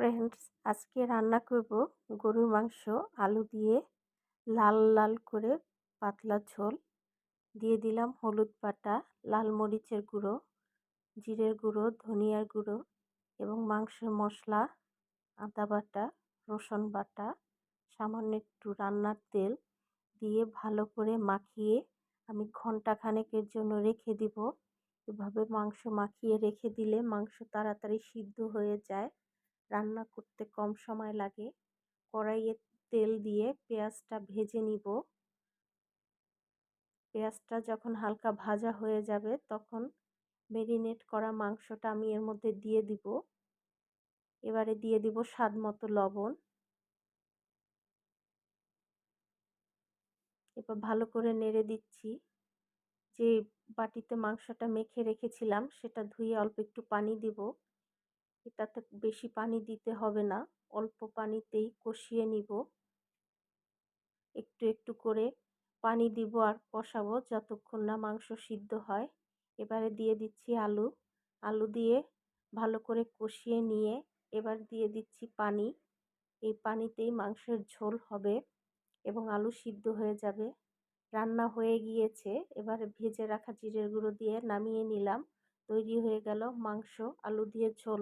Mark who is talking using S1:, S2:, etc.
S1: Friends আজকে রান্না করব গরুর মাংস, আলু দিয়ে লাল লাল করে পাতলা ঝোল। দিয়ে দিলাম হলুদ বাটা, লাল মরিচের গুঁড়ো, জিরের গুঁড়ো, ধনিয়ার গুঁড়ো এবং মাংসের মশলা, আদা বাটা, রসুন বাটা, সামান্য একটু রান্নার তেল দিয়ে ভালো করে মাখিয়ে আমি ঘণ্টা খানেকের জন্য রেখে দিব। এভাবে মাংস মাখিয়ে রেখে দিলে মাংস তাড়াতাড়ি সিদ্ধ হয়ে যায়। রান্না করতে কম সময় লাগে। কড়াইয়ে তেল দিয়ে পেঁয়াজটা ভেজে নিব। পেঁয়াজটা যখন হালকা ভাজা হয়ে যাবে তখন মেরিনেট করা মাংসটা আমি এর মধ্যে দিয়ে দিব। এবারে দিয়ে দিব স্বাদ মতো লবণ। এবার ভালো করে নেড়ে দিচ্ছি। যে বাটিতে মাংসটা মেখে রেখেছিলাম সেটা ধুয়ে অল্প একটু পানি দিব। এটাতে বেশি পানি দিতে হবে না, অল্প পানিতেই কষিয়ে নিব। একটু একটু করে পানি দিব আর কষাবো যতক্ষণ না মাংস সিদ্ধ হয়। এবারে দিয়ে দিচ্ছি আলু। আলু দিয়ে ভালো করে কষিয়ে নিয়ে এবার দিয়ে দিচ্ছি পানি। এই পানিতেই মাংসের ঝোল হবে এবং আলু সিদ্ধ হয়ে যাবে। রান্না হয়ে গিয়েছে। এবারে ভেজে রাখা জিরের গুঁড়ো দিয়ে নামিয়ে নিলাম। তৈরি হয়ে গেল মাংস, আলু দিয়ে ঝোল।